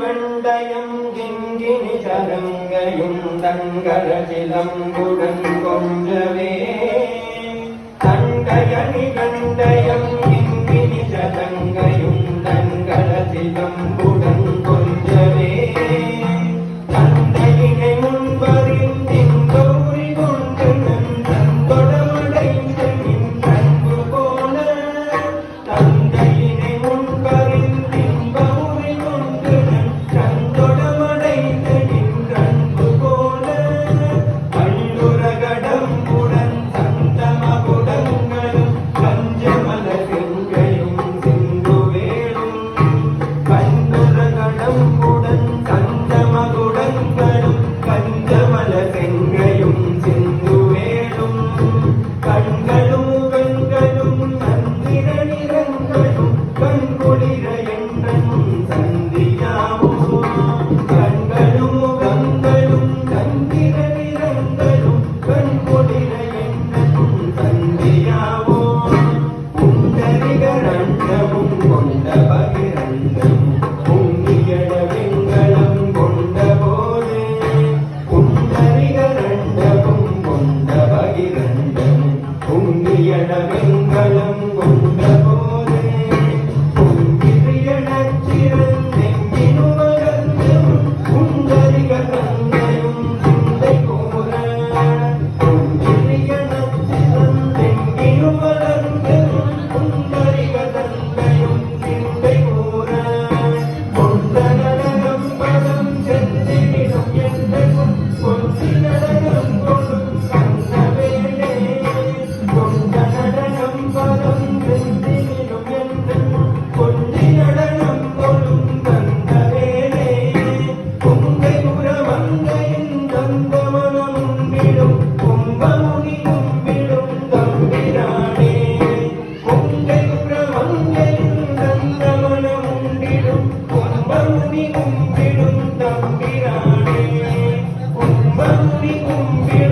வெண்டயம் கிங்கினி சலங்கையும் தங்கர சிலம்புடன் கொஞ்சவே தங்கயணி வெண்டயம் கிங்கினி சலங்கையும் தங்கர சிலம்புடன் கமல செங்கையும் செந்து வேணும் கண்களும் கண்களும் சந்திர நிறங்களும் கண் குளிர என்றனும் சந்தியாவோ கண்களும் கண்களும் சந்திர நிறங்களும் கண் குளிர என்றனும் சந்தியாவோ புண்டரிகரண்டமும் கொண்ட பகிரண்டமும் മംഗളമംഗളം കൊണ്ടപോലെ Thank you. be